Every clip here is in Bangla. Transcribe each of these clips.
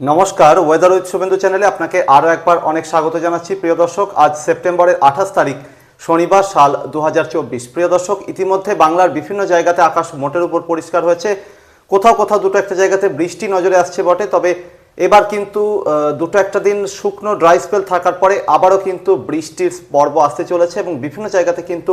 নমস্কার ওয়েদার উইথ শুভেন্দু চ্যানেলে আপনাকে আরও একবার অনেক স্বাগত জানাচ্ছি। প্রিয় দর্শক, আজ সেপ্টেম্বরের আঠাশ তারিখ, শনিবার সাল দু হাজার চব্বিশ। প্রিয় দর্শক, ইতিমধ্যে বাংলার বিভিন্ন জায়গাতে আকাশ মোটের উপর পরিষ্কার হয়েছে। কোথাও কোথাও দুটো একটা জায়গাতে বৃষ্টি নজরে আসছে বটে, তবে এবার কিন্তু দুটো একটা দিন শুকনো ড্রাই স্পেল থাকার পরে আবারও কিন্তু বৃষ্টির পর্ব আসতে চলেছে এবং বিভিন্ন জায়গাতে কিন্তু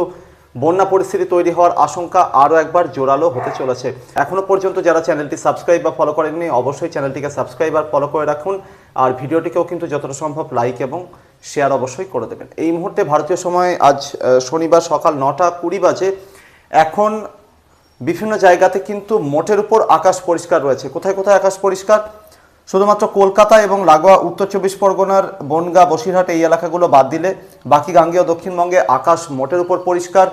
বন্যা পরিস্থিতি তৈরি হওয়ার আশঙ্কা আরও একবার জোরালো হতে চলেছে। এখনও পর্যন্ত যারা চ্যানেলটি সাবস্ক্রাইব বা ফলো করেননি, অবশ্যই চ্যানেলটিকে সাবস্ক্রাইব আর ফলো করে রাখুন। আর ভিডিওটিকেও কিন্তু যতটা সম্ভব লাইক এবং শেয়ার অবশ্যই করে দেবেন। এই মুহূর্তে ভারতীয় সময় আজ শনিবার সকাল নটা কুড়ি বাজে। এখন বিভিন্ন জায়গাতে কিন্তু মোটের উপর আকাশ পরিষ্কার রয়েছে। কোথায় কোথায় আকাশ পরিষ্কার? শুধুমাত্র কলকাতা এবং লাগোয়া উত্তর চব্বিশ পরগনার বনগা, বসিরহাট এই এলাকাগুলো বাদ দিলে বাকি গাঙ্গেয় দক্ষিণবঙ্গে আকাশ মোটের উপর পরিষ্কার।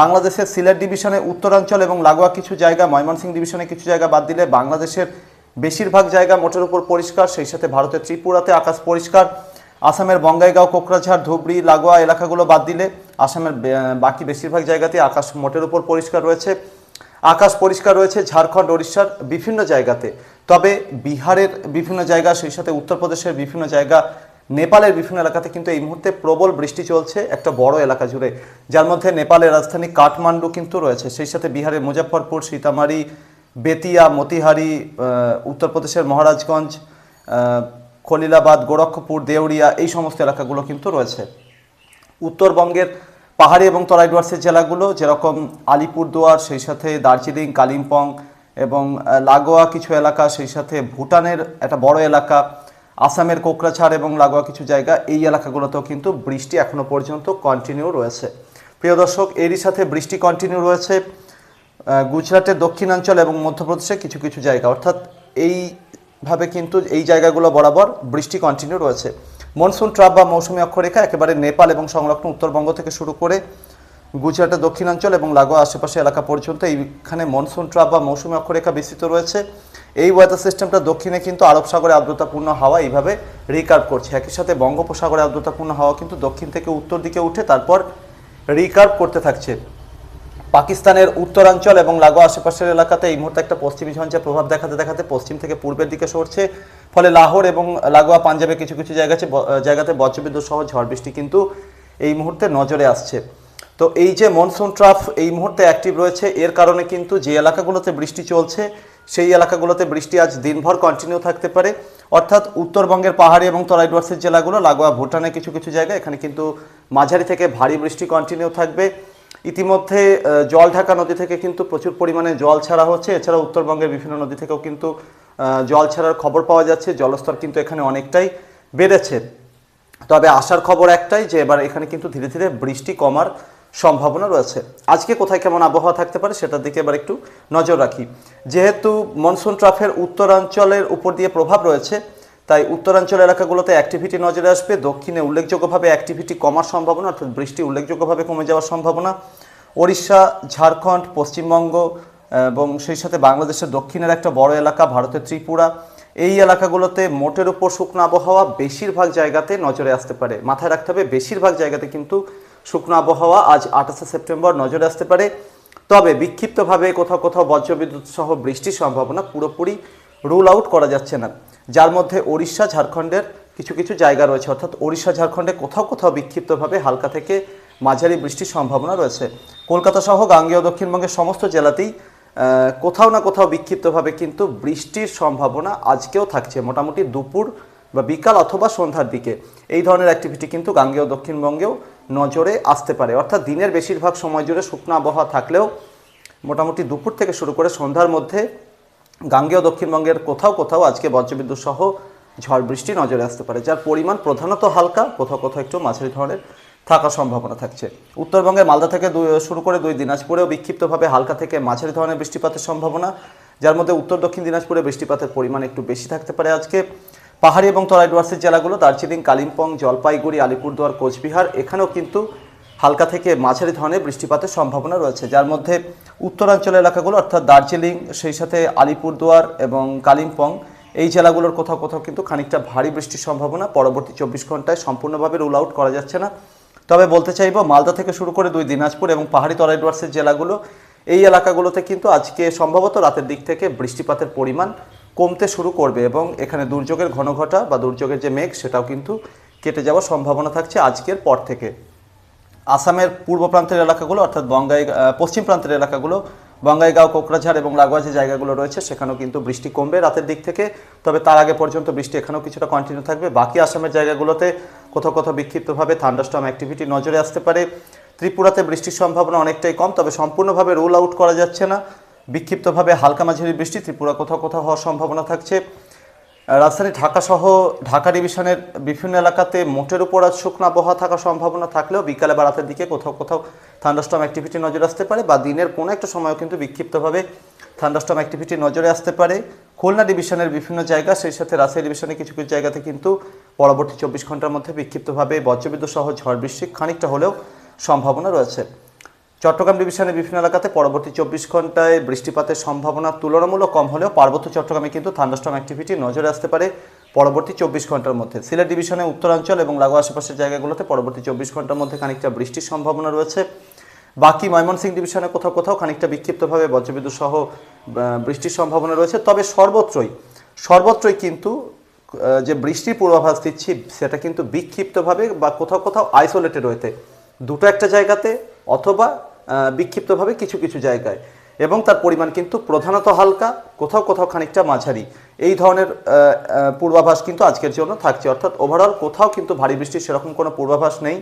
বাংলাদেশের সিলেট ডিভিশনে উত্তরাঞ্চল এবং লাগোয়া কিছু জায়গা ময়মনসিংহ ডিভিশনে কিছু জায়গা বাদ দিলে বাংলাদেশের বেশিরভাগ জায়গা মোটের উপর পরিষ্কার, সেই সাথে ভারতের ত্রিপুরাতে আকাশ পরিষ্কার। আসামের বঙ্গাইগাঁও, কোকরাঝাড়, ধুবড়ি, লাগোয়া এলাকাগুলো বাদ দিলে আসামের বাকি বেশিরভাগ জায়গাতে আকাশ মোটের উপর পরিষ্কার রয়েছে। আকাশ পরিষ্কার রয়েছে, ঝাড়খণ্ড, ওড়িশার বিভিন্ন জায়গাতে। তবে বিহারের বিভিন্ন জায়গা, সেই সাথে উত্তরপ্রদেশের বিভিন্ন জায়গা, নেপালের বিভিন্ন এলাকাতে কিন্তু এই মুহূর্তে প্রবল বৃষ্টি চলছে একটা বড় এলাকা জুড়ে। যার মধ্যে নেপালের রাজধানী কাঠমান্ডু কিন্তু রয়েছে। সেই সাথে বিহারের মুজফ্ফরপুর, সীতামারি, বেতিয়া, মতিহারি উত্তরপ্রদেশের মহারাজগঞ্জ খলিলাবাদ, গোরক্ষপুর দেউরিয়া এই সমস্ত এলাকাগুলো কিন্তু রয়েছে। উত্তরবঙ্গের পাহাড়ি এবং তরাই ডুয়ার্সের জেলাগুলো, যেরকম আলিপুরদুয়ার, সেই সাথে দার্জিলিং, কালিম্পং এবং লাগোয়া কিছু এলাকা, সেই সাথে ভুটানের একটা বড় এলাকা, আসামের কোকরাঝাড় এবং লাগোয়া কিছু জায়গা, এই এলাকাগুলোতেও কিন্তু বৃষ্টি এখনও পর্যন্ত কন্টিনিউ রয়েছে। প্রিয় দর্শক, এরই সাথে বৃষ্টি কন্টিনিউ রয়েছে গুজরাটের দক্ষিণাঞ্চল এবং মধ্যপ্রদেশে কিছু কিছু জায়গা। অর্থাৎ এইভাবে কিন্তু এই জায়গাগুলো বরাবর বৃষ্টি কন্টিনিউ রয়েছে। মনসুন ট্রাপ বা মৌসুমী অক্ষরেখা একেবারে নেপাল এবং সংলগ্ন উত্তরবঙ্গ থেকে শুরু করে গুজরাটের দক্ষিণাঞ্চল এবং লাগোয়া আশেপাশে এলাকা পর্যন্ত এইখানে মনসুন ট্রাপ বা মৌসুমী অক্ষরেখা বিস্তৃত রয়েছে। এই ওয়েদার সিস্টেমটা দক্ষিণে কিন্তু আরব সাগরে আর্দ্রতাপূর্ণ হাওয়া এইভাবে রিকার্ভ করছে। একই সাথে বঙ্গোপসাগরে আর্দ্রতাপূর্ণ হাওয়া কিন্তু দক্ষিণ থেকে উত্তর দিকে উঠে তারপর রিকার্ভ করতে থাকছে। পাকিস্তানের উত্তরাঞ্চল এবং লাগোয়া আশেপাশের এলাকাতে এই মুহূর্তে একটা পশ্চিমী ঝঞ্ঝার প্রভাব দেখাতে দেখাতে পশ্চিম থেকে পূর্বের দিকে সরছে। ফলে লাহোর এবং লাগোয়া পাঞ্জাবে কিছু কিছু জায়গাতে জায়গাতে বজ্রবিদ্যুৎ সহ ঝড় বৃষ্টি কিন্তু এই মুহূর্তে নজরে আসছে। তো এই যে মনসুন ট্রাফ এই মুহূর্তে অ্যাক্টিভ রয়েছে, এর কারণে কিন্তু যে এলাকাগুলোতে বৃষ্টি চলছে, সেই এলাকাগুলোতে বৃষ্টি আজ দিনভর কন্টিনিউ থাকতে পারে। অর্থাৎ উত্তরবঙ্গের পাহাড়ি এবং তরাই ডুয়ার্সের জেলাগুলো, লাগোয়া, ভুটানের কিছু কিছু জায়গা এখানে কিন্তু মাঝারি থেকে ভারী বৃষ্টি কন্টিনিউ থাকবে। ইতিমধ্যে জল ঢাকা নদী থেকে কিন্তু প্রচুর পরিমাণে জল ছাড়া হচ্ছে। এছাড়া উত্তরবঙ্গের বিভিন্ন নদী থেকেও কিন্তু জল ছাড়ার খবর পাওয়া যাচ্ছে। জলস্তর কিন্তু এখানে অনেকটাই বেড়েছে। তবে আসার খবর একটাই যে, এবার এখানে কিন্তু ধীরে ধীরে বৃষ্টি কমার সম্ভাবনা রয়েছে। আজকে কোথায় কেমন আবহাওয়া থাকতে পারে সেটার দিকে এবার একটু নজর রাখি। যেহেতু মনসুন ট্রাফের উত্তরাঞ্চলের উপর দিয়ে প্রভাব রয়েছে তাই উত্তরাঞ্চল এলাকাগুলোতে অ্যাক্টিভিটি নজরে আসবে। দক্ষিণে উল্লেখযোগ্যভাবে অ্যাক্টিভিটি কমার সম্ভাবনা, অর্থাৎ বৃষ্টি উল্লেখযোগ্যভাবে কমে যাওয়ার সম্ভাবনা। ওড়িশা, ঝাড়খণ্ড, পশ্চিমবঙ্গ, এবং সেই সাথে বাংলাদেশের দক্ষিণের একটা বড় এলাকা, ভারতের ত্রিপুরা। এই এলাকাগুলোতে মোটের উপর শুকনো আবহাওয়া বেশিরভাগ জায়গাতে নজরে আসতে পারে। মাথায় রাখতে হবে, বেশিরভাগ জায়গাতে কিন্তু শুকনো আবহাওয়া আজ আঠাশে সেপ্টেম্বর নজরে আসতে পারে। তবে বিক্ষিপ্তভাবে কোথাও কোথাও বজ্রবিদ্যুৎ সহ বৃষ্টির সম্ভাবনা পুরোপুরি রুল আউট করা যাচ্ছে না। যার মধ্যে ওড়িশা, ঝাড়খণ্ডের কিছু কিছু জায়গা রয়েছে। অর্থাৎ ওড়িশা, ঝাড়খণ্ডে কোথাও কোথাও বিক্ষিপ্তভাবে হালকা থেকে মাঝারি বৃষ্টির সম্ভাবনা রয়েছে। কলকাতা সহ গাঙ্গেয় দক্ষিণবঙ্গের সমস্ত জেলাতেই কোথাও না কোথাও বিক্ষিপ্তভাবে কিন্তু বৃষ্টির সম্ভাবনা আজকেও থাকছে। মোটামুটি দুপুর বা বিকাল অথবা সন্ধ্যার দিকে এই ধরনের অ্যাক্টিভিটি কিন্তু গাঙ্গেয় দক্ষিণবঙ্গেও নজরে আসতে পারে। অর্থাৎ দিনের বেশিরভাগ সময় জুড়ে শুকনো আবহাওয়া থাকলেও মোটামুটি দুপুর থেকে শুরু করে সন্ধ্যার মধ্যে গাঙ্গেয় দক্ষিণবঙ্গের কোথাও কোথাও আজকে বজ্রবিদ্যুৎ সহ ঝড় বৃষ্টি নজরে আসতে পারে, যার পরিমাণ প্রধানত হালকা, কোথাও কোথাও একটু মাঝারি ধরনের থাকার সম্ভাবনা থাকছে। উত্তরবঙ্গের মালদা থেকে শুরু করে দুই দিনাজপুরেও বিক্ষিপ্তভাবে হালকা থেকে মাঝারি ধরনের বৃষ্টিপাতের সম্ভাবনা, যার মধ্যে উত্তর দক্ষিণ দিনাজপুরে বৃষ্টিপাতের পরিমাণ একটু বেশি থাকতে পারে আজকে। পাহাড়ি এবং তরাই ডুয়ার্সের জেলাগুলো দার্জিলিং, কালিম্পং, জলপাইগুড়ি, আলিপুরদুয়ার, কোচবিহার, এখানেও কিন্তু হালকা থেকে মাঝারি ধরনের বৃষ্টিপাতের সম্ভাবনা রয়েছে। যার মধ্যে উত্তরাঞ্চল এলাকাগুলো, অর্থাৎ দার্জিলিং, সেই সাথে আলিপুরদুয়ার এবং কালিম্পং, এই জেলাগুলোর কোথাও কোথাও কিন্তু খানিকটা ভারী বৃষ্টির সম্ভাবনা। পরবর্তী চব্বিশ ঘন্টায় সম্পূর্ণভাবে রুল আউট করা যাচ্ছে না। তবে বলতে চাইব, মালদা থেকে শুরু করে দুই দিনাজপুর এবং পাহাড়ি তরাই ডুয়ার্সের জেলাগুলো, এই এলাকাগুলোতে কিন্তু আজকে সম্ভবত রাতের দিক থেকে বৃষ্টিপাতের পরিমাণ কমতে শুরু করবে এবং এখানে দুর্যোগের ঘনঘটা বা দুর্যোগের যে মেঘ, সেটাও কিন্তু কেটে যাওয়ার সম্ভাবনা থাকছে আজকের পর থেকে। আসামের পূর্ব প্রান্তের এলাকাগুলো, অর্থাৎ বঙ্গাই পশ্চিম প্রান্তের এলাকাগুলো, বঙ্গাইগাঁও, কোকরাঝাড় এবং লাগোয়া যে জায়গাগুলো রয়েছে, সেখানেও কিন্তু বৃষ্টি কমবে রাতের দিক থেকে, তবে তার আগে পর্যন্ত বৃষ্টি এখানেও কিছুটা কন্টিনিউ থাকবে। বাকি আসামের জায়গাগুলোতে কোথাও কোথাও বিক্ষিপ্তভাবে থান্ডাস্টর্ম অ্যাক্টিভিটি নজরে আসতে পারে। ত্রিপুরাতে বৃষ্টির সম্ভাবনা অনেকটাই কম, তবে সম্পূর্ণভাবে রুল আউট করা যাচ্ছে না। বিক্ষিপ্তভাবে হালকা মাঝারি বৃষ্টি ত্রিপুরা কোথাও কোথাও হওয়ার সম্ভাবনা থাকছে। রাজধানী ঢাকা সহ ঢাকা ডিভিশনের বিভিন্ন এলাকাতে মোটের উপর আজ শুকনো আবহাওয়া থাকার সম্ভাবনা থাকলেও বিকালে বা রাতের দিকে কোথাও কোথাও থান্ডাস্টর্ম অ্যাক্টিভিটি নজরে আসতে পারে বা দিনের কোনো একটা সময়ও কিন্তু বিক্ষিপ্তভাবে থান্ডাস্টর্ম অ্যাক্টিভিটি নজরে আসতে পারে। খুলনা ডিভিশনের বিভিন্ন জায়গা, সেই সাথে রাজশাহী ডিভিশনের কিছু কিছু জায়গাতে কিন্তু পরবর্তী চব্বিশ ঘণ্টার মধ্যে বিক্ষিপ্তভাবে বজ্রবিদ্যুৎ সহ ঝড় বৃষ্টি খানিকটা হলেও সম্ভাবনা রয়েছে। চট্টগ্রাম ডিভিশনের বিভিন্ন এলাকাতে পরবর্তী চব্বিশ ঘন্টায় বৃষ্টিপাতের সম্ভাবনা তুলনামূলক কম হলেও পার্বত্য চট্টগ্রামে কিন্তু থান্ডাস্টর্ম অ্যাক্টিভিটি নজরে আসতে পারে পরবর্তী চব্বিশ ঘণ্টার মধ্যে। সিলেট ডিভিশনে উত্তরাঞ্চল এবং লাগোয়া আশেপাশের জায়গাগুলোতে পরবর্তী চব্বিশ ঘণ্টার মধ্যে খানিকটা বৃষ্টির সম্ভাবনা রয়েছে। বাকি ময়মনসিংহ ডিভিশনে কোথাও কোথাও খানিকটা বিক্ষিপ্তভাবে বজ্রবিদ্যুৎ সহ বৃষ্টির সম্ভাবনা রয়েছে। তবে সর্বত্রই সর্বত্রই কিন্তু যে বৃষ্টির পূর্বাভাস দিচ্ছি, সেটা কিন্তু বিক্ষিপ্তভাবে বা কোথাও কোথাও আইসোলেটেড রয়েছে। দুটো একটা জায়গাতে অথবা বিক্ষিপ্তভাবে কিছু কিছু জায়গায়। এবং তার পরিমাণ কিন্তু প্রধানত হালকা, কোথাও কোথাও খানিকটা মাঝারি। এই ধরনের পূর্বাভাস কিন্তু আজকের জন্য থাকছে। অর্থাৎ ওভারঅল কোথাও কিন্তু ভারী বৃষ্টির সেরকম কোনো পূর্বাভাস নেই।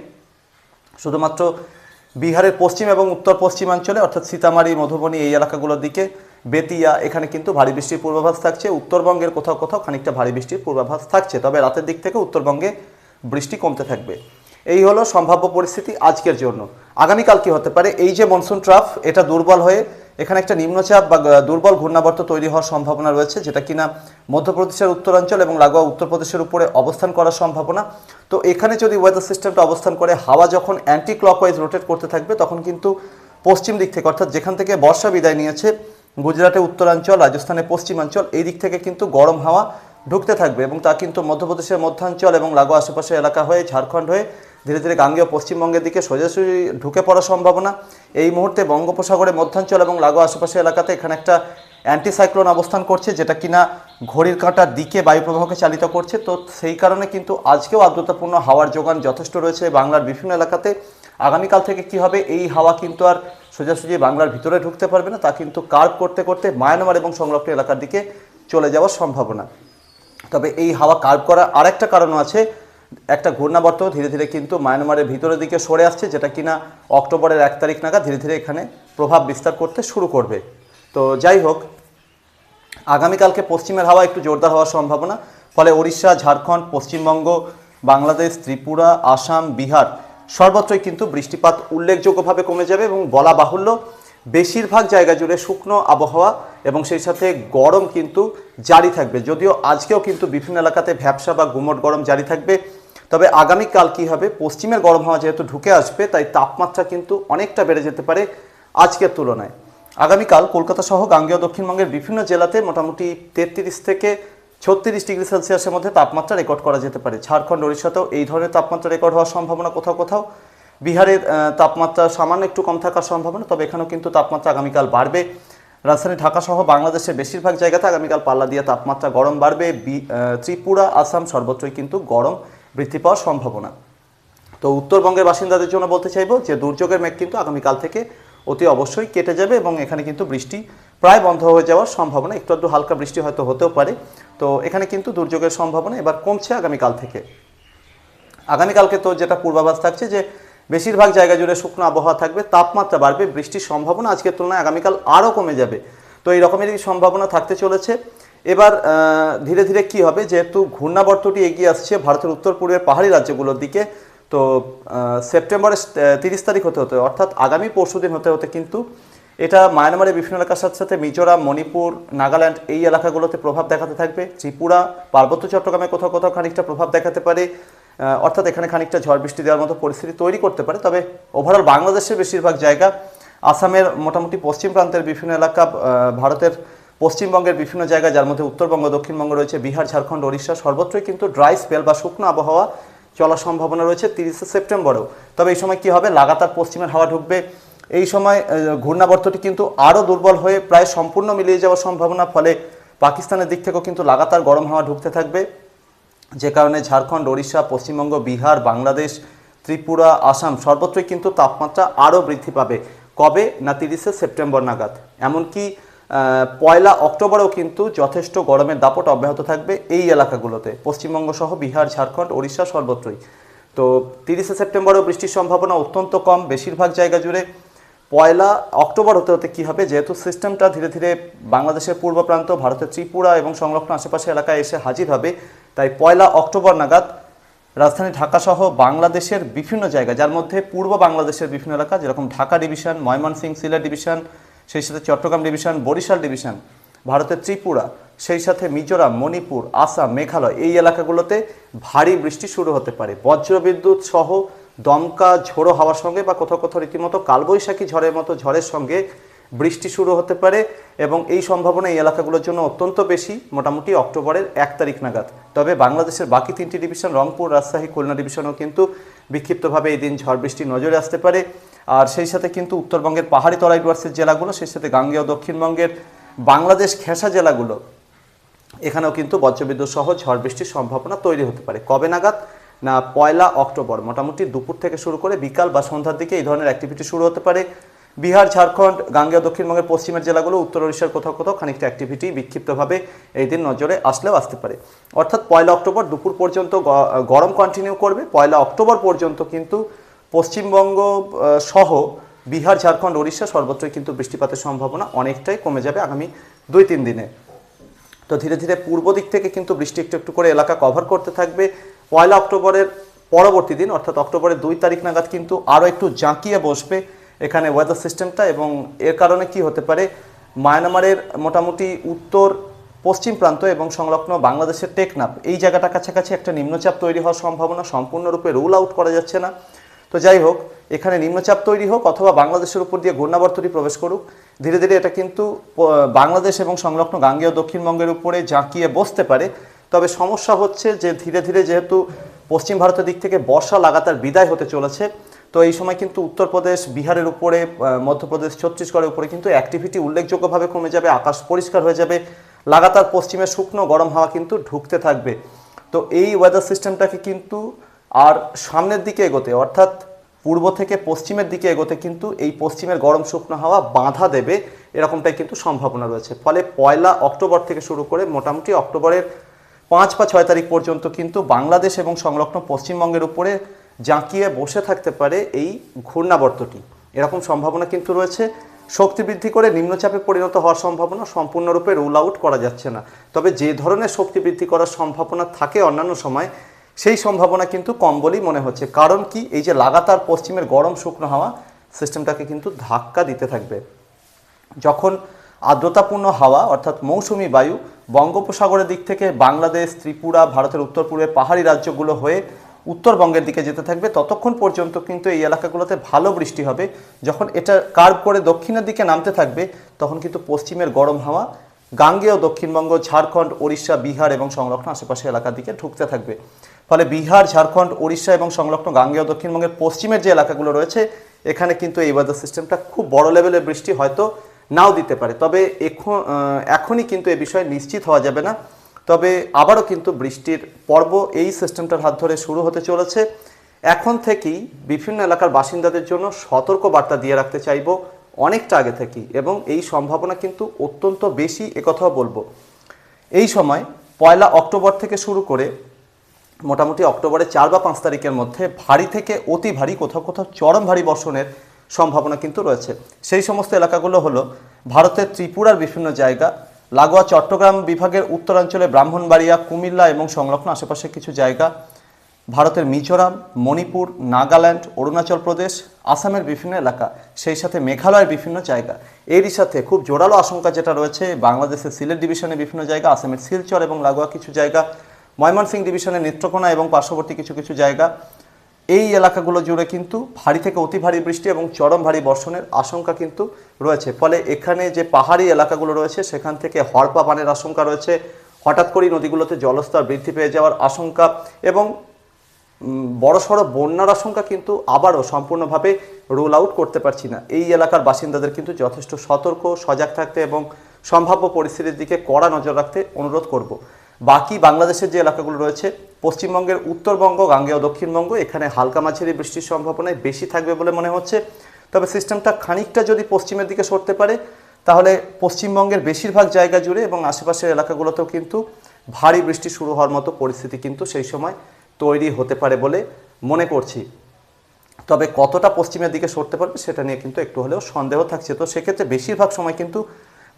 শুধুমাত্র বিহারের পশ্চিম এবং উত্তর পশ্চিমাঞ্চলে, অর্থাৎ সীতামারি, মধুবনী এই এলাকাগুলোর দিকে, বেতিয়া, এখানে কিন্তু ভারী বৃষ্টির পূর্বাভাস থাকছে। উত্তরবঙ্গের কোথাও কোথাও খানিকটা ভারী বৃষ্টির পূর্বাভাস থাকছে। তবে রাতের দিক থেকে উত্তরবঙ্গে বৃষ্টি কমতে থাকবে। এই হলো সম্ভাব্য পরিস্থিতি আজকের জন্য। আগামীকাল কি হতে পারে? এই যে মনসুন ট্রাফ, এটা দুর্বল হয়ে এখানে একটা নিম্নচাপ বা দুর্বল ঘূর্ণাবর্ত তৈরি হওয়ার সম্ভাবনা রয়েছে, যেটা কিনা মধ্যপ্রদেশের উত্তরাঞ্চল এবং লাগোয়া উত্তরপ্রদেশের উপরে অবস্থান করার সম্ভাবনা। তো এখানে যদি ওয়েদার সিস্টেমটা অবস্থান করে, হাওয়া যখন অ্যান্টি ক্লকওয়াইজ রোটেট করতে থাকবে, তখন কিন্তু পশ্চিম দিক থেকে, অর্থাৎ যেখান থেকে বর্ষা বিদায় নিয়েছে গুজরাটের উত্তরাঞ্চল রাজস্থানের পশ্চিমাঞ্চল, এই দিক থেকে কিন্তু গরম হাওয়া ঢুকতে থাকবে এবং তা কিন্তু মধ্যপ্রদেশের মধ্যাঞ্চল এবং লাগোয়া আশেপাশের এলাকা হয়ে, ঝাড়খণ্ড হয়ে ধীরে ধীরে গাঙ্গেয় পশ্চিমবঙ্গের দিকে সোজাসুজি ঢুকে পড়ার সম্ভাবনা। এই মুহূর্তে বঙ্গোপসাগরের মধ্যাঞ্চল এবং লাগোয়া আশেপাশের এলাকাতে এখানে একটা অ্যান্টিসাইক্লোন অবস্থান করছে, যেটা কিনা ঘড়ির কাঁটার দিকে বায়ুপ্রবাহকে চালিত করছে। তো সেই কারণে কিন্তু আজকেও আর্দ্রতাপূর্ণ হাওয়ার যোগান যথেষ্ট রয়েছে বাংলার বিভিন্ন এলাকাতে। আগামীকাল থেকে কি হবে, এই হাওয়া কিন্তু আর সোজাসুজি বাংলার ভিতরে ঢুকতে পারবে না। তা কিন্তু কার্ভ করতে করতে মায়ানমার এবং সংলগ্ন এলাকার দিকে চলে যাওয়ার সম্ভাবনা। তবে এই হাওয়া কার্ভ করার আরেকটা কারণও আছে। একটা ঘূর্ণাবর্ত ধীরে ধীরে কিন্তু মায়ানমারের ভিতরের দিকে সরে আসছে, যেটা কিনা অক্টোবরের এক তারিখ নাগাদ ধীরে ধীরে এখানে প্রভাব বিস্তার করতে শুরু করবে। তো যাই হোক, আগামীকালকে পশ্চিমের হাওয়া একটু জোরদার হওয়ার সম্ভাবনা, ফলে ওড়িশা, ঝাড়খণ্ড, পশ্চিমবঙ্গ, বাংলাদেশ, ত্রিপুরা, আসাম, বিহার সর্বত্রই কিন্তু বৃষ্টিপাত উল্লেখযোগ্যভাবে কমে যাবে এবং বলা বাহুল্য বেশিরভাগ জায়গা জুড়ে শুকনো আবহাওয়া এবং সেই সাথে গরম কিন্তু জারি থাকবে। যদিও আজকেও কিন্তু বিভিন্ন এলাকাতে ভ্যাবসা বা গুমট গরম জারি থাকবে। তবে আগামীকাল কি হবে? পশ্চিমের গরম হাওয়া যেহেতু ঢুকে আসবে, তাই তাপমাত্রা কিন্তু অনেকটা বেড়ে যেতে পারে আজকের তুলনায়। আগামীকাল কলকাতা সহ গাঙ্গেয় দক্ষিণবঙ্গের বিভিন্ন জেলাতে মোটামুটি তেত্রিশ থেকে ছত্রিশ ডিগ্রি সেলসিয়াসের মধ্যে তাপমাত্রা রেকর্ড করা যেতে পারে। ঝাড়খণ্ড, ওড়িশাতেও এই ধরনের তাপমাত্রা রেকর্ড হওয়ার সম্ভাবনা কোথাও কোথাও। বিহারের তাপমাত্রা সামান্য একটু কম থাকার সম্ভাবনা, তবে এখানেও কিন্তু তাপমাত্রা আগামীকাল বাড়বে। রাজধানী ঢাকা সহ বাংলাদেশের বেশিরভাগ জায়গাতে আগামীকাল পাল্লা দিয়ে তাপমাত্রা গরম বাড়বে। ত্রিপুরা, আসাম সর্বত্রই কিন্তু গরম। বৃদ্ধি পাওয়ার সম্ভাবনা। তো উত্তরবঙ্গের বাসিন্দাদের জন্য বলতে চাইব যে, দুর্যোগের মেঘ কিন্তু আগামীকাল থেকে অতি অবশ্যই কেটে যাবে এবং এখানে কিন্তু বৃষ্টি প্রায় বন্ধ হয়ে যাওয়ার সম্ভাবনা। একটু আধটু হালকা বৃষ্টি হয়তো হতেও পারে। তো এখানে কিন্তু দুর্যোগের সম্ভাবনা এবার কমছে আগামীকাল থেকে। আগামীকালকে তো যেটা পূর্বাভাস থাকছে যে, বেশিরভাগ জায়গা জুড়ে শুকনো আবহাওয়া থাকবে, তাপমাত্রা বাড়বে, বৃষ্টির সম্ভাবনা আজকের তুলনায় আগামীকাল আরও কমে যাবে। তো এই রকমেরই সম্ভাবনা থাকতে চলেছে। এবার ধীরে ধীরে কি হবে? যেহেতু ঘূর্ণাবর্তটি এগিয়ে আসছে ভারতের উত্তর পূর্বের পাহাড়ি রাজ্যগুলোর দিকে, তো সেপ্টেম্বরের তিরিশ তারিখ হতে হতে, অর্থাৎ আগামী পরশুদিন হতে হতে কিন্তু এটা মায়ানমারের বিভিন্ন এলাকার সাথে সাথে মিজোরাম, মণিপুর, নাগাল্যান্ড এই এলাকাগুলোতে প্রভাব দেখাতে থাকবে। ত্রিপুরা, পার্বত্য চট্টগ্রামে কোথাও কোথাও খানিকটা প্রভাব দেখাতে পারে অর্থাৎ এখানে খানিকটা ঝড় বৃষ্টি দেওয়ার মতো পরিস্থিতি তৈরি করতে পারে। তবে ওভারঅল বাংলাদেশের বেশিরভাগ জায়গা, আসামের মোটামুটি পশ্চিম প্রান্তের বিভিন্ন এলাকা ভারতের পশ্চিমবঙ্গের বিভিন্ন জায়গা যার মধ্যে উত্তরবঙ্গ, দক্ষিণবঙ্গ রয়েছে, বিহার, ঝাড়খণ্ড, ওড়িশা, সর্বত্রই কিন্তু ড্রাই স্পেল বা শুকনো আবহাওয়া চলার সম্ভাবনা রয়েছে তিরিশে সেপ্টেম্বরেও। তবে এই সময় কি হবে? লাগাতার পশ্চিমের হাওয়া ঢুকবে। এই সময় ঘূর্ণাবর্তটি কিন্তু আরও দুর্বল হয়ে প্রায় সম্পূর্ণ মিলিয়ে যাওয়ার সম্ভাবনা, ফলে পাকিস্তানের দিক থেকেও কিন্তু লাগাতার গরম হাওয়া ঢুকতে থাকবে। যে কারণে ঝাড়খণ্ড, ওড়িশা, পশ্চিমবঙ্গ, বিহার, বাংলাদেশ, ত্রিপুরা, আসাম সর্বত্রই কিন্তু তাপমাত্রা আরও বৃদ্ধি পাবে। কবে? না তিরিশে সেপ্টেম্বর নাগাদ। এমনকি পয়লা অক্টোবরেও কিন্তু যথেষ্ট গরমের দাপট অব্যাহত থাকবে এই এলাকাগুলোতে। পশ্চিমবঙ্গ সহ বিহার, ঝাড়খণ্ড, ওড়িশা সর্বত্রই। তো তিরিশে সেপ্টেম্বরেও বৃষ্টির সম্ভাবনা অত্যন্ত কম। বেশিরভাগ জায়গা জুড়ে পয়লা অক্টোবর হতে হতে কী হবে? যেহেতু সিস্টেমটা ধীরে ধীরে বাংলাদেশের পূর্ব প্রান্ত, ভারতের ত্রিপুরা এবং সংলগ্ন আশেপাশে এলাকায় এসে হাজির হবে। তাই পয়লা অক্টোবর নাগাদ রাজধানী ঢাকা সহ বাংলাদেশের বিভিন্ন জায়গা, যার মধ্যে পূর্ব বাংলাদেশের বিভিন্ন এলাকা, যেরকম ঢাকা ডিভিশন, ময়মনসিংহ, সিলেট ডিভিশন সেই সাথে চট্টগ্রাম ডিভিশন, বরিশাল ডিভিশন, ভারতের ত্রিপুরা, সেই সাথে মিজোরাম, মণিপুর, আসাম, মেঘালয়, এই এলাকাগুলোতে ভারী বৃষ্টি শুরু হতে পারে। বজ্রবিদ্যুৎ সহ দমকা, ঝোড়ো হাওয়ার সঙ্গে বা কোথাও কোথাও রীতিমতো কালবৈশাখী ঝড়ের মতো ঝড়ের সঙ্গে বৃষ্টি শুরু হতে পারে এবং এই সম্ভাবনা এই এলাকাগুলোর জন্য অত্যন্ত বেশি, মোটামুটি অক্টোবরের এক তারিখ নাগাদ। তবে বাংলাদেশের বাকি তিনটি ডিভিশন, রংপুর, রাজশাহী, খুলনা ডিভিশনও কিন্তু বিক্ষিপ্তভাবে এই দিন ঝড় বৃষ্টি নজরে আসতে পারে। আর সেই সাথে কিন্তু উত্তরবঙ্গের পাহাড়ি তরাই ডুয়ার্সের জেলাগুলো, সেই সাথে গাঙ্গেয় দক্ষিণবঙ্গের বাংলাদেশ খেসা জেলাগুলো। এখানেও কিন্তু বজ্রবিদ্যুৎ সহ ঝড় বৃষ্টির সম্ভাবনা তৈরি হতে পারে। কবে নাগাদ? না, পয়লা অক্টোবর। মোটামুটি দুপুর থেকে শুরু করে বিকাল বা সন্ধ্যার দিকে এই ধরনের অ্যাক্টিভিটি শুরু হতে পারে। বিহার, ঝাড়খণ্ড, গাঙ্গেয় দক্ষিণবঙ্গের পশ্চিমের জেলাগুলো, উত্তর ওড়িশার কোথাও কোথাও খানিকটা অ্যাক্টিভিটি বিক্ষিপ্তভাবে এই দিন নজরে আসলেও আসতে পারে। অর্থাৎ পয়লা অক্টোবর দুপুর পর্যন্ত গরম কন্টিনিউ করবে। পয়লা অক্টোবর পর্যন্ত কিন্তু পশ্চিমবঙ্গ সহ বিহার, ঝাড়খণ্ড, ওড়িশা সর্বত্রই কিন্তু বৃষ্টিপাতের সম্ভাবনা অনেকটাই কমে যাবে আগামী দুই তিন দিনে। তো ধীরে ধীরে পূর্ব দিক থেকে কিন্তু বৃষ্টি একটু একটু করে এলাকা কভার করতে থাকবে। পয়লা অক্টোবরের পরবর্তী দিন, অর্থাৎ অক্টোবরের দুই তারিখ নাগাদ কিন্তু আরও একটু জাঁকিয়ে বসবে এখানে ওয়েদার সিস্টেমটা এবং এর কারণে কি হতে পারে? মায়ানমারের মোটামুটি উত্তর, পশ্চিম প্রান্ত এবং সংলগ্ন বাংলাদেশের টেকনাফ, এই জায়গাটা কাছাকাছি একটা নিম্নচাপ তৈরি হওয়ার সম্ভাবনা সম্পূর্ণরূপে রুল আউট করা যাচ্ছে না। তো যাই হোক, এখানে নিম্নচাপ তৈরি হোক অথবা বাংলাদেশের উপর দিয়ে ঘূর্ণাবর্তটি প্রবেশ করুক, ধীরে ধীরে এটা কিন্তু বাংলাদেশ এবং সংলগ্ন গাঙ্গেয় দক্ষিণবঙ্গের উপরে জাঁকিয়ে বসতে পারে। তবে সমস্যা হচ্ছে যে ধীরে ধীরে যেহেতু পশ্চিম ভারতের দিক থেকে বর্ষা লাগাতার বিদায় হতে চলেছে, তো এই সময় কিন্তু উত্তরপ্রদেশ, বিহারের উপরে মধ্যপ্রদেশ, ছত্তিশগড়ের উপরে কিন্তু অ্যাক্টিভিটি উল্লেখযোগ্যভাবে কমে যাবে, আকাশ পরিষ্কার হয়ে যাবে, লাগাতার পশ্চিমে শুকনো গরম হাওয়া কিন্তু ঢুকতে থাকবে। তো এই ওয়েদার সিস্টেমটাকে কিন্তু আর সামনের দিকে এগোতে, অর্থাৎ পূর্ব থেকে পশ্চিমের দিকে এগোতে কিন্তু এই পশ্চিমের গরম শুকনো হাওয়া বাধা দেবে, এরকমটাই কিন্তু সম্ভাবনা রয়েছে। ফলে পয়লা অক্টোবর থেকে শুরু করে মোটামুটি অক্টোবরের পাঁচ বা ছয় তারিখ পর্যন্ত কিন্তু বাংলাদেশ এবং সংলগ্ন পশ্চিমবঙ্গের উপরে জাঁকিয়ে বসে থাকতে পারে এই ঘূর্ণাবর্তটি। এরকম সম্ভাবনা কিন্তু রয়েছে। শক্তি বৃদ্ধি করে নিম্নচাপে পরিণত হওয়ার সম্ভাবনা সম্পূর্ণরূপে রুল আউট করা যাচ্ছে না। তবে যে ধরনের শক্তি বৃদ্ধি করার সম্ভাবনা থাকে অন্যান্য সময় সেই সম্ভাবনা কিন্তু কম বলেই মনে হচ্ছে। কারণ কি? এই যে লাগাতার পশ্চিমের গরম শুকনো হাওয়া সিস্টেমটাকে কিন্তু ধাক্কা দিতে থাকবে। যখন আর্দ্রতাপূর্ণ হাওয়া, অর্থাৎ মৌসুমি বায়ু, বঙ্গোপসাগরের দিক থেকে বাংলাদেশ, ত্রিপুরা, ভারতের উত্তর পূর্বের পাহাড়ি রাজ্যগুলো হয়ে উত্তরবঙ্গের দিকে যেতে থাকবে, ততক্ষণ পর্যন্ত কিন্তু এই এলাকাগুলোতে ভালো বৃষ্টি হবে। যখন এটা কার্ভ করে দক্ষিণের দিকে নামতে থাকবে, তখন কিন্তু পশ্চিমের গরম হাওয়া গাঙ্গেয় দক্ষিণবঙ্গ, ঝাড়খণ্ড, ওড়িশা, বিহার এবং সংরক্ষণ আশেপাশে এলাকার দিকে ঢুকতে থাকবে। ফলে বিহার, ঝাড়খণ্ড উড়িষ্যা এবং সংলগ্ন গাঙ্গেয় দক্ষিণবঙ্গের পশ্চিমের যে এলাকাগুলো রয়েছে, এখানে কিন্তু এই ওয়েদার সিস্টেমটা খুব বড় লেভেলের বৃষ্টি হয়তো নাও দিতে পারে। তবে এখন এখনই কিন্তু এ বিষয়ে নিশ্চিত হওয়া যাবে না। তবে আবারও কিন্তু বৃষ্টির পর্ব এই সিস্টেমটার হাত ধরে শুরু হতে চলেছে। এখন থেকেই বিভিন্ন এলাকার বাসিন্দাদের জন্য সতর্ক বার্তা দিয়ে রাখতে চাইব অনেকটা আগে থেকেই এবং এই সম্ভাবনা কিন্তু অত্যন্ত বেশি একথাও বলব। এই সময় পয়লা অক্টোবর থেকে শুরু করে মোটামুটি অক্টোবরের চার বা পাঁচ তারিখের মধ্যে ভারী থেকে অতি ভারী, কোথাও কোথাও চরম ভারী বর্ষণের সম্ভাবনা কিন্তু রয়েছে। সেই সমস্ত এলাকাগুলো হলো ভারতের ত্রিপুরার বিভিন্ন জায়গা, লাগোয়া চট্টগ্রাম বিভাগের উত্তরাঞ্চলে ব্রাহ্মণবাড়িয়া, কুমিল্লা এবং সংলগ্ন আশেপাশে কিছু জায়গা, ভারতের মিজোরাম, মণিপুর, নাগাল্যান্ড, অরুণাচল প্রদেশ, আসামের বিভিন্ন এলাকা, সেই সাথে মেঘালয়ের বিভিন্ন জায়গা। এরই সাথে খুব জোরালো আশঙ্কা যেটা রয়েছে, বাংলাদেশের সিলেট ডিভিশনের বিভিন্ন জায়গা, আসামের শিলচর এবং লাগোয়া কিছু জায়গা ময়মনসিংহ ডিভিশনের নেত্রকোনা এবং পার্শ্ববর্তী কিছু কিছু জায়গা, এই এলাকাগুলো জুড়ে কিন্তু ভারী থেকে অতি ভারী বৃষ্টি এবং চরম ভারী বর্ষণের আশঙ্কা কিন্তু রয়েছে। ফলে এখানে যে পাহাড়ি এলাকাগুলো রয়েছে, সেখান থেকে হরপা পানের আশঙ্কা রয়েছে। হঠাৎ করেই নদীগুলোতে জলস্তর বৃদ্ধি পেয়ে যাওয়ার আশঙ্কা এবং বড়সড় বন্যার আশঙ্কা কিন্তু আবারও সম্পূর্ণভাবে রোল আউট করতে পারছি না। এই এলাকার বাসিন্দাদের কিন্তু যথেষ্ট সতর্ক, সজাগ থাকতে এবং সম্ভাব্য পরিস্থিতির দিকে কড়া নজর রাখতে অনুরোধ করব। বাকি বাংলাদেশের যে এলাকাগুলো রয়েছে, পশ্চিমবঙ্গের উত্তরবঙ্গ, গাঙ্গেয় দক্ষিণবঙ্গ, এখানে হালকা মাঝারি বৃষ্টির সম্ভাবনায় বেশি থাকবে বলে মনে হচ্ছে। তবে সিস্টেমটা খানিকটা যদি পশ্চিমের দিকে সরতে পারে, তাহলে পশ্চিমবঙ্গের বেশিরভাগ জায়গা জুড়ে এবং আশেপাশের এলাকাগুলোতেও কিন্তু ভারী বৃষ্টি শুরু হওয়ার মতো পরিস্থিতি কিন্তু সেই সময় তৈরি হতে পারে বলে মনে করছি। তবে কতটা পশ্চিমের দিকে সরতে পারবে, সেটা নিয়ে কিন্তু একটু হলেও সন্দেহ থাকছে। তো সেক্ষেত্রে বেশিরভাগ সময় কিন্তু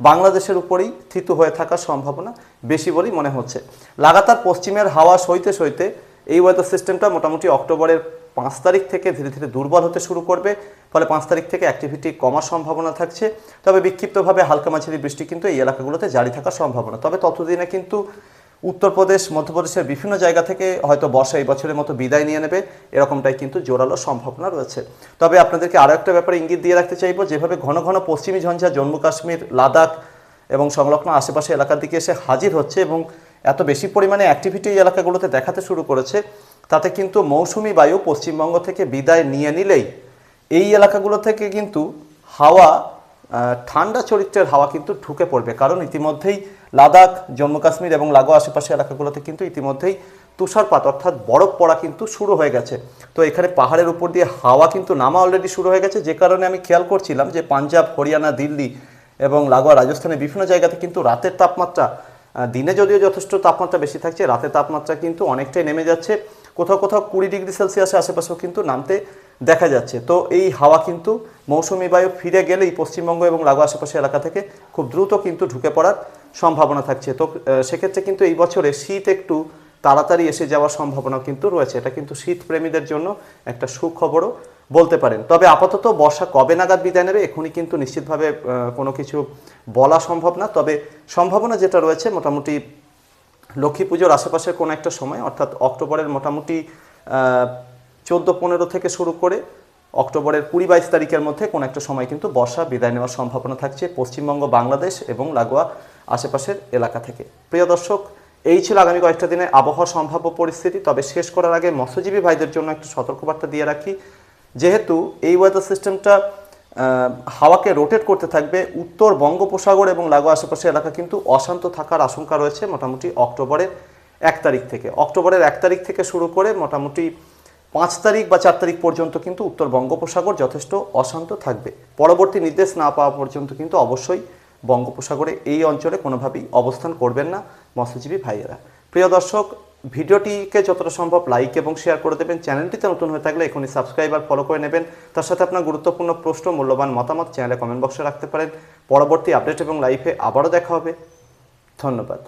বাংলাদেশের উপরেই থিতু হয়ে থাকার সম্ভাবনা বেশি বলেই মনে হচ্ছে। লাগাতার পশ্চিমের হাওয়া সইতে সইতে এই ওয়েদার সিস্টেমটা মোটামুটি অক্টোবরের পাঁচ তারিখ থেকে ধীরে ধীরে দুর্বল হতে শুরু করবে। ফলে পাঁচ তারিখ থেকে অ্যাক্টিভিটি কমার সম্ভাবনা থাকছে। তবে বিক্ষিপ্তভাবে হালকা মাঝারি বৃষ্টি কিন্তু এই এলাকাগুলোতে জারি থাকার সম্ভাবনা। তবে ততদিনে কিন্তু উত্তরপ্রদেশ, মধ্যপ্রদেশের বিভিন্ন জায়গা থেকে হয়তো বর্ষা এই বছরের মতো বিদায় নিয়ে নেবে। এরকমটাই কিন্তু জোরালো সম্ভাবনা রয়েছে। তবে আপনাদেরকে আরও একটা ব্যাপারে ইঙ্গিত দিয়ে রাখতে চাইব, যেভাবে ঘন ঘন পশ্চিমী ঝঞ্ঝা জম্মু কাশ্মীর, লাদাখ এবং সংলগ্ন আশেপাশে এলাকার দিকে এসে হাজির হচ্ছে এবং এত বেশি পরিমাণে অ্যাক্টিভিটি এই এলাকাগুলোতে দেখাতে শুরু করেছে, তাতে কিন্তু মৌসুমি বায়ু পশ্চিমবঙ্গ থেকে বিদায় নিয়ে নিলেই এই এলাকাগুলো থেকে কিন্তু হাওয়া ঠান্ডা চরিত্রের হাওয়া কিন্তু ঢুকে পড়বে। কারণ ইতিমধ্যেই লাদাখ, জম্মু কাশ্মীর এবং লাগোয়া আশেপাশে এলাকাগুলোতে কিন্তু ইতিমধ্যেই তুষারপাত, অর্থাৎ বরফ পড়া কিন্তু শুরু হয়ে গেছে। তো এখানে পাহাড়ের উপর দিয়ে হাওয়া কিন্তু নামা অলরেডি শুরু হয়ে গেছে। যে কারণে আমি খেয়াল করছিলাম যে পাঞ্জাব, হরিয়ানা, দিল্লি এবং লাগোয়া, রাজস্থানের বিভিন্ন জায়গাতে কিন্তু রাতের তাপমাত্রা দিনে যদিও যথেষ্ট তাপমাত্রা বেশি থাকছে, রাতের তাপমাত্রা কিন্তু অনেকটাই নেমে যাচ্ছে। কোথাও কোথাও কুড়ি ডিগ্রি সেলসিয়াসের আশেপাশেও কিন্তু নামতে দেখা যাচ্ছে। তো এই হাওয়া কিন্তু মৌসুমি বায়ু ফিরে গেলেই পশ্চিমবঙ্গ এবং লাগোয়া আশেপাশে এলাকা থেকে খুব দ্রুত কিন্তু ঢুকে পড়ার সম্ভাবনা থাকছে। তো সেক্ষেত্রে কিন্তু এই বছরে শীত একটু তাড়াতাড়ি এসে যাওয়ার সম্ভাবনা কিন্তু রয়েছে। এটা কিন্তু শীত প্রেমীদের জন্য একটা সুখবরও বলতে পারেন। তবে আপাতত বর্ষা কবে নাগাদ বিদায় নেবে এখনই কিন্তু নিশ্চিতভাবে কোনো কিছু বলা সম্ভব না। তবে সম্ভাবনা যেটা রয়েছে, মোটামুটি লক্ষ্মী পুজোর আশেপাশের কোনো একটা সময়, অর্থাৎ অক্টোবরের মোটামুটি চোদ্দ পনেরো থেকে শুরু করে অক্টোবরের কুড়ি বাইশ তারিখের মধ্যে কোনো একটা সময় কিন্তু বর্ষা বিদায় নেওয়ার সম্ভাবনা থাকছে। পশ্চিমবঙ্গ, বাংলাদেশ এবং লাগোয়া আশেপাশের এলাকা থেকে। প্রিয় দর্শক, এই ছিল আগামী কয়েকটা দিনে আবহাওয়া সম্ভাব্য পরিস্থিতি। তবে শেষ করার আগে মৎস্যজীবী ভাইদের জন্য একটু সতর্কবার্তা দিয়ে রাখি। যেহেতু এই ওয়েদার সিস্টেমটা হাওয়াকে রোটেট করতে থাকবে, উত্তর বঙ্গোপসাগর এবং লাগো আশেপাশে এলাকা কিন্তু অশান্ত থাকার আশঙ্কা রয়েছে মোটামুটি অক্টোবরের এক তারিখ থেকে। অক্টোবরের এক তারিখ থেকে শুরু করে মোটামুটি পাঁচ তারিখ বা চার তারিখ পর্যন্ত কিন্তু উত্তর বঙ্গোপসাগর যথেষ্ট অশান্ত থাকবে। পরবর্তী নির্দেশ না পাওয়া পর্যন্ত কিন্তু অবশ্যই বঙ্গোপসাগরে এই অঞ্চলে কোনোভাবেই অবস্থান করবেন না মৎস্যজীবী ভাইয়েরা। প্রিয় দর্শক, ভিডিওটিকে যতটা সম্ভব লাইক এবং শেয়ার করে দেবেন। চ্যানেলটিতে নতুন হয়ে থাকলে এখনই সাবস্ক্রাইব আর ফলো করে নেবেন। তার সাথে আপনার গুরুত্বপূর্ণ প্রশ্ন, মূল্যবান মতামত চ্যানেলে কমেন্ট বক্সে রাখতে পারেন। পরবর্তী আপডেট এবং লাইফে আবারও দেখা হবে। ধন্যবাদ।